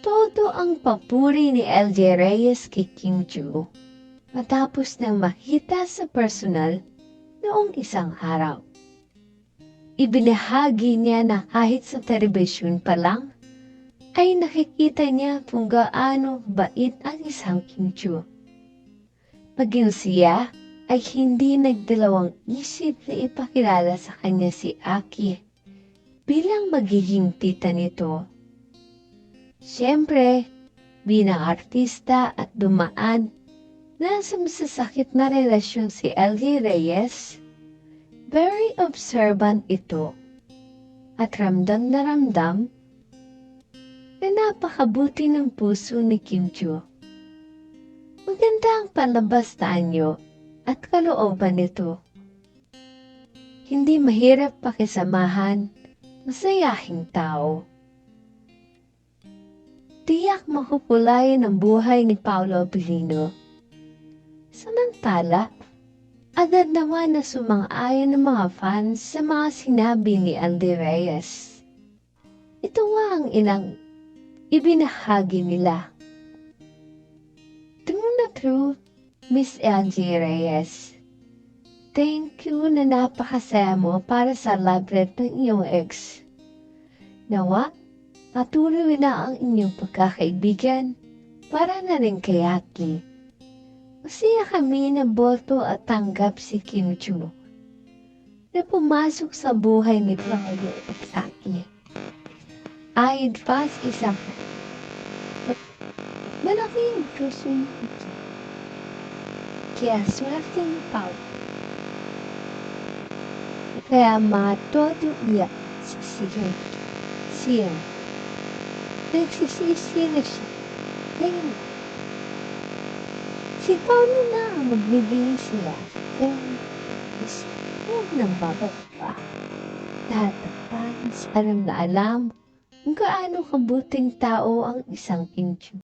Todo ang papuri ni LJ Reyes kay Kim Chu matapos na makita sa personal noong isang araw. Ibinahagi niya na kahit sa telebisyon pa lang ay nakikita niya kung gaano bait ang isang Kim Chu. Maging siya ay hindi nagdalawang isip na ipakilala sa kanya si Aki bilang magiging tita nito. Siyempre, bilang artista at dumaan na sa masasakit na relasyon si LG Reyes, very observant ito at ramdam na ramdam na napakabuti ng puso ni Kim Chu. Maganda ang palabas na anyo at kalooban nito. Hindi mahirap pakisamahan, masayahing tao. Tiyak makukulayan ang buhay ni Paolo Abilino. Samantala, agad naman na sumang-ayon ng mga fans sa mga sinabi ni Alde Reyes. Ito nga ang ilang ibinahagi nila. True na true, Miss LG Reyes. Thank you na napakasaya mo para sa labret ng iyong ex. Nawa, patuloy na ang inyong pagkakaibigan para na rin kay Atli. Masaya kami na boto at tanggap si Kim Chu na pumasok sa buhay ni Claudio at Saki. I'd fast isang malaking Kim. Kaya ni Pao. Kaya matodo iya sa siya. Siya. Nagsisisi na siya. Ngayon, si Paolo na ang magbibigay sila. Pero, is huwag nang bababa. Tatapan, alam na alam kung gaano kabuting tao ang isang Chu.